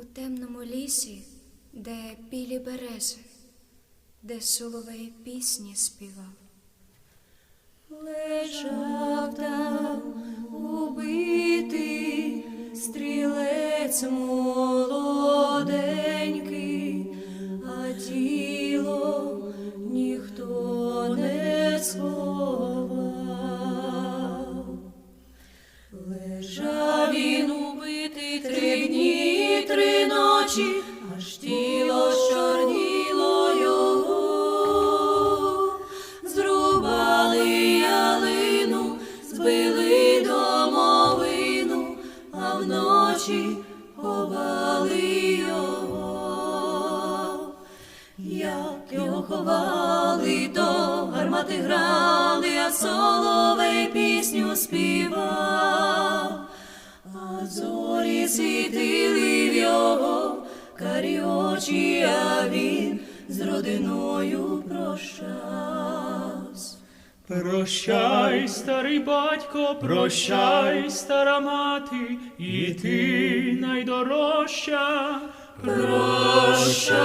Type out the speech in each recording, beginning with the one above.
У темному лісі, де білі берези, де соловей пісні співав. Лежав там убитий стрілець молоденький, ночі, аж тіло чорніло його. Зрубали ялину, збили домовину, а вночі ховали його. Як його ховали, то гармати грали, а соловей пісню співав, зорі світили карі очі, а він з родиною прощався. Прощай, старий батько, прощай, стара мати, і ти найдорожча. Прощай,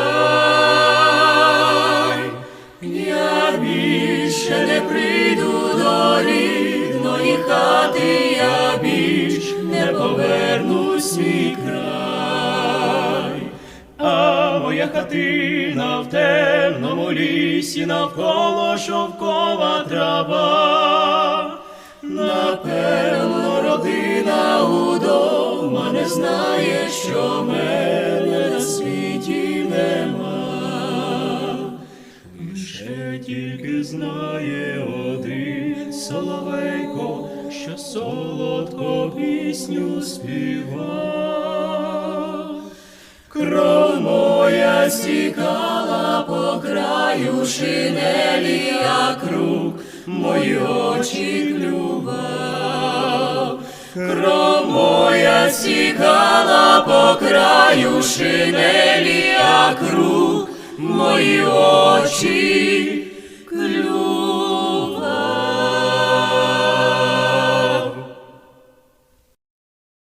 Я більше не прийду до рідної хати, я більш не повернусь свій край. Хатина в темному лісі, навколо шовкова трава. Напевно, родина удома не знає, що мене на світі нема. Ще тільки знає один соловейко, що солодко пісню співав. Кров моя стікала по краю шинелі, а круг мої очі клював. Кров моя стікала по краю шинелі, а круг мої очі